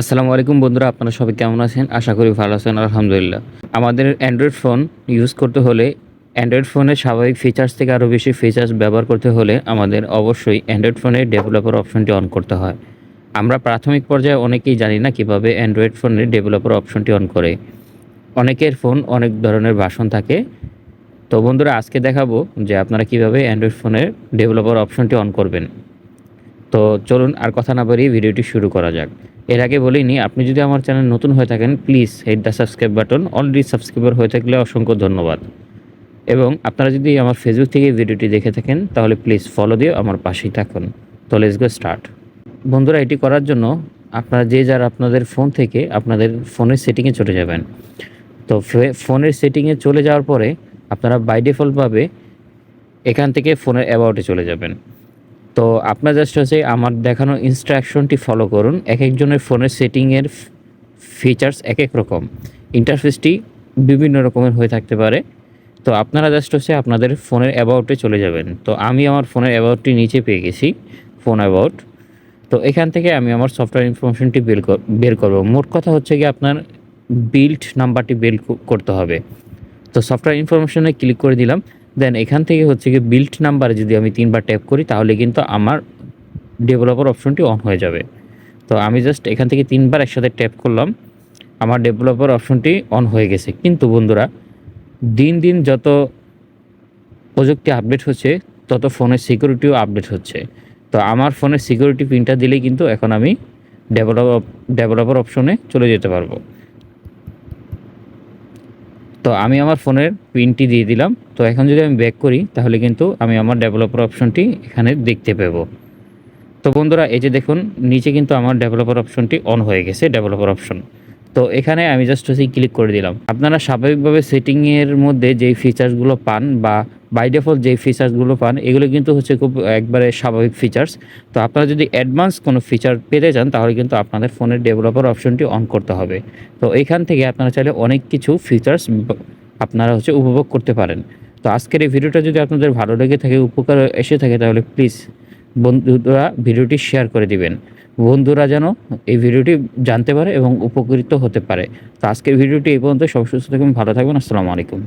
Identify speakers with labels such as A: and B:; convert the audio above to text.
A: আসসালামু আলাইকুম বন্ধুরা, আপনারা সবাই কেমন আছেন? আশা করি ভালো আছেন, আলহামদুলিল্লাহ। আমাদের অ্যান্ড্রয়েড ফোন ইউজ করতে হলে অ্যান্ড্রয়েড ফোনের স্বাভাবিক ফিচার্স থেকে আরও বেশি ফিচার্স ব্যবহার করতে হলে আমাদের অবশ্যই অ্যান্ড্রয়েড ফোনের ডেভেলপার অপশনটি অন করতে হয়। আমরা প্রাথমিক পর্যায়ে অনেকেই জানি না কীভাবে অ্যান্ড্রয়েড ফোনের ডেভেলপার অপশনটি অন করে। অনেকের ফোন অনেক ধরনের ভাষণ থাকে। তো বন্ধুরা, আজকে দেখাবো যে আপনারা কীভাবে অ্যান্ড্রয়েড ফোনের ডেভেলপার অপশনটি অন করবেন। তো চলুন আর কথা না বাড়িয়ে ভিডিওটি শুরু করা যাক। এর আগে বলিনি, আপনি যদি আমার চ্যানেল নতুন হয়ে থাকেন please hit the subscribe button already subscriber হয়ে থাকলে অসংখ্য ধন্যবাদ। এবং আপনারা যদি আমার ফেসবুক থেকে ভিডিওটি দেখে থাকেন, তাহলে প্লিজ ফলো দিয়ে আমার পাশেই থাকুন। তো লেটস গো স্টার্ট বন্ধুরা, এটি করার জন্য আপনারা যে যার আপনাদের ফোন থেকে আপনাদের ফোনের সেটিংয়ে চলে যাবেন। তো ফোনের সেটিংয়ে চলে যাওয়ার পরে আপনারা বাই ডিফল্টভাবে এখান থেকে ফোনের অ্যাবাউটে চলে যাবেন। তো আপনার জাস্ট হচ্ছে আমার দেখানো ইনস্ট্রাকশনটি ফলো করুন। এক একজনের ফোনের সেটিংয়ের ফিচার্স এক এক রকম। ইন্টারফেসটি বিভিন্ন রকমের হয়ে থাকতে পারে। তো আপনারা জাস্ট হচ্ছে আপনাদের ফোনের অ্যাবাউটে চলে যাবেন। তো আমি আমার ফোনের অ্যাবাউটটি নিচে পেয়ে গেছি ফোন অ্যাবাউট তো এখান থেকে আমি আমার সফটওয়্যার ইনফরমেশনটি বের বের করব। মোট কথা হচ্ছে কি আপনার বিল্ড নাম্বারটি বের করতে হবে। তো সফটওয়্যার ইনফরমেশনে ক্লিক করে দিলাম। দেন এখান থেকে হচ্ছে কি বিল্ড নাম্বারে যদি আমি তিনবার ট্যাপ করি, তাহলে কিন্তু আমার ডেভেলপার অপশনটি অন হয়ে যাবে। তো আমি জাস্ট এখান থেকে তিনবার একসাথে ট্যাপ করলাম, আমার ডেভেলপার অপশনটি অন হয়ে গেছে। কিন্তু বন্ধুরা, দিন দিন যত প্রযুক্তি আপডেট হচ্ছে, তত ফোনের সিকিউরিটিও আপডেট হচ্ছে। তো আমার ফোনের সিকিউরিটি পিনটা দিলেই কিন্তু এখন আমি ডেভেলপ ডেভেলপার অপশনে চলে যেতে পারব। তো আমি আমার ফোনের পিনটি দিয়ে দিলাম। তো এখন যদি আমি ব্যাক করি, তাহলে কিন্তু আমি আমার ডেভেলপার অপশনটি এখানে দেখতে পাবো। তো বন্ধুরা, এই যে দেখুন, নিচে কিন্তু আমার ডেভেলপার অপশনটি অন হয়ে গেছে ডেভেলপার অপশন তো এখানে আমি জাস্ট হচ্ছে ক্লিক করে দিলাম। আপনারা স্বাভাবিকভাবে সেটিংয়ের মধ্যে যেই ফিচার্সগুলো পান বা বাই ডিফল্ট যে ফিচার্সগুলো পান, এগুলো কিন্তু হচ্ছে খুব একবারে স্বাভাবিক ফিচার্স তো আপনারা যদি অ্যাডভান্স কোনো ফিচার পেতে চান, তাহলে কিন্তু আপনাদের ফোনের ডেভেলপার অপশনটি অন করতে হবে। তো এখান থেকে আপনারা চাইলে অনেক কিছু ফিচার্স আপনারা হচ্ছে উপভোগ করতে পারেন। তো আজকের এই ভিডিওটা যদি আপনাদের ভালো লেগে থাকে, উপকার এসে থাকে, তাহলে প্লিজ বন্ধুরা ভিডিওটি শেয়ার করে দিবেন। বন্ধুরা যেন এই ভিডিওটি জানতে পারে এবং উপকৃত হতে পারে। তো আজকের ভিডিওটি এই পর্যন্ত। সব সুস্থ থাকবেন ভালো থাকবেন আসসালামু আলাইকুম।